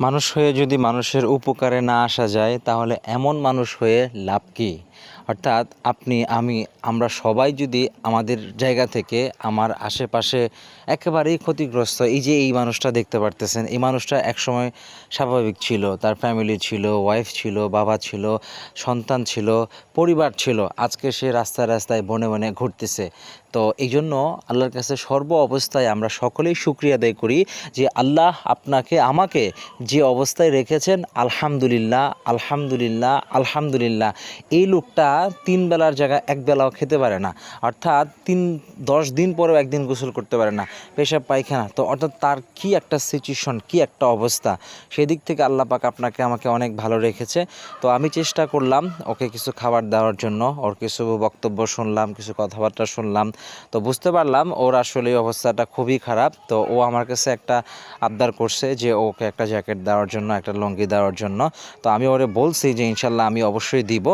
মানুষ হয়ে যদি মানুষের উপকারে না আসা যায় তাহলে এমন মানুষ হয়ে লাভ কী? অর্থাৎ আপনি, আমি, আমরা সবাই যদি আমাদের জায়গা থেকে আমার আশেপাশে একেবারেই ক্ষতিগ্রস্ত, এই যে এই মানুষটা দেখতে পারতেছেন, এই মানুষটা একসময় স্বাভাবিক ছিল, তার ফ্যামিলি ছিল ওয়াইফ ছিল, বাবা ছিল, সন্তান ছিল, পরিবার ছিল, আজকে সে রাস্তায় রাস্তায় বনে বনে ঘুরতেছে। তো এই জন্য আল্লাহর কাছে সর্ব অবস্থায় আমরা সকলেই শুক্রিয়া আদায় করি যে আল্লাহ আপনাকে, আমাকে যে অবস্থায় রেখেছেন, আলহামদুলিল্লাহ আলহামদুলিল্লাহ আলহামদুলিল্লাহ, এই লোকটা তিন বেলার জায়গায় এক বেলাও খেতে পারে না। অর্থাৎ তিন, দশ দিন পরেও একদিন গোসল করতে পারে না, পেশাব পায়খানা। তো অর্থাৎ তার কি একটা সিচুয়েশন কি একটা অবস্থা? সেদিক থেকে আল্লাহ পাক আপনাকে আমাকে অনেক ভালো রেখেছে। তো আমি চেষ্টা করলাম ওকে কিছু খাবার দেওয়ার জন্য। ওর কিছু বক্তব্য শুনলাম, কিছু কথাবার্তা শুনলাম। তো বুঝতে পারলাম ওর আসলে অবস্থাটা খুবই খারাপ। তো ও আমার কাছে একটা আবদার করছে যে ওকে একটা জ্যাকেট দেওয়ার জন্য, একটা লুঙ্গি দেওয়ার জন্য। তো আমি ওরে বলছি যে, ইনশাল্লাহ আমি অবশ্যই দিব।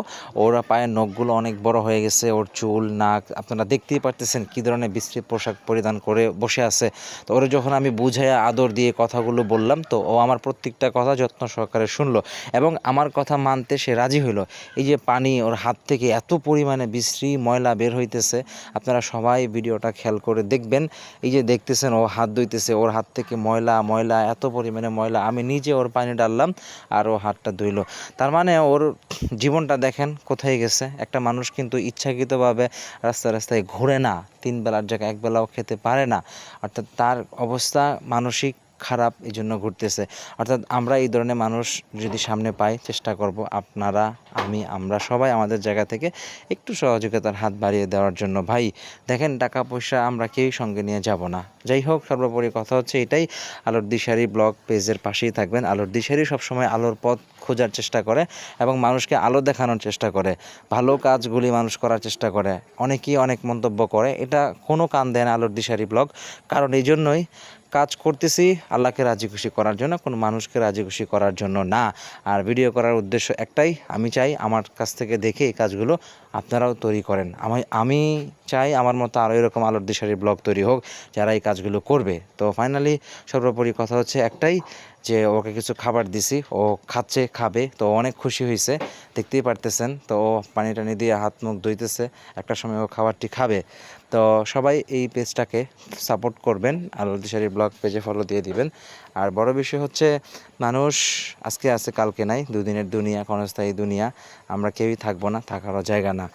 ওর পায়ের নখগুলো অনেক বড় হয়ে গেছে, ওর চুল, নাক, আপনারা দেখতেই পারতেছেন কী ধরনের বিশ্রী পোশাক পরিধান করে বসে আছে। তো ওরে যখন আমি বুঝাইয়া আদর দিয়ে কথাগুলো বললাম, তো ও আমার প্রত্যেকটা কথা যত্ন সহকারে শুনলো এবং আমার কথা মানতে সে রাজি হইল। এই যে পানি ওর হাত থেকে এত পরিমাণে বিশ্রী ময়লা বের হইতেছে, আপনারা সবাই ভিডিওটা খেয়াল করে দেখবেন। এই যে দেখতেছেন ও হাত ধুইতেছে, ওর হাত থেকে ময়লা ময়লা, এত পরিমাণে ময়লা। আমি নিজে ওর পানি ডাললাম আর ও হাতটা ধুইলো। তার মানে ওর জীবনটা দেখেন কোথায় গেছে। একটা মানুষ কিন্তু ইচ্ছাকৃতভাবে রাস্তায় রাস্তায় ঘুরে না, তিন বেলার জায়গায় এক বেলাও খেতে পারে না। অর্থাৎ তার অবস্থা মানসিক খারাপ এই জন্য ঘুরতেছে। অর্থাৎ আমরা এই ধরনের মানুষ যদি সামনে পাই, চেষ্টা করব আপনারা, আমি, আমরা সবাই আমাদের জায়গা থেকে একটু সহযোগিতার হাত বাড়িয়ে দেওয়ার জন্য। ভাই, দেখেন টাকা পয়সা আমরা কেউই সঙ্গে নিয়ে যাব না। যাই হোক, সর্বোপরি কথা হচ্ছে এটাই। আলোর দিশারি ব্লগ পেজের পাশেই থাকবেন। আলোর দিশারি সবসময় আলোর পথ খোঁজার চেষ্টা করে এবং মানুষকে আলো দেখানোর চেষ্টা করে। ভালো কাজগুলি মানুষ করার চেষ্টা করে। অনেকেই অনেক মন্তব্য করে। এটা কোনো কান দেয় না আলোর দিশারি ব্লগ। কারণ এই জন্যই কাজ করতেছি, আল্লাহকে রাজি খুশি করার জন্য, কোনো মানুষকে রাজি খুশি করার জন্য না। আর ভিডিও করার উদ্দেশ্য একটাই, আমি চাই আমার কাছ থেকে দেখে এই কাজগুলো আপনারাও তৈরি করেন। আমি আমি চাই আমার মতো আরও এরকম আলোর দিশারি ব্লগ তৈরি হোক, যারা এই কাজগুলো করবে। তো ফাইনালি সর্বোপরি কথা হচ্ছে একটাই যে ওকে কিছু খাবার দিছি, ও খাচ্ছে, খাবে, তো অনেক খুশি হয়েছে দেখতেই পারতেছেন, তো ও পানি টানি দিয়ে হাত মুখ ধুইতেছে, একটা সময় ও খাবারটি খাবে। তো সবাই এই পেজটাকে সাপোর্ট করবেন আলোর দিশারি ব্লগ পেজে ফলো দিয়ে দিবেন। আর বড় বিষয় হচ্ছে, মানুষ আজকে আছে, কালকে নাই, দুদিনের দুনিয়া, ক্ষণস্থায়ী দুনিয়া, আমরা কেউই থাকব না, থাকারও জায়গা না।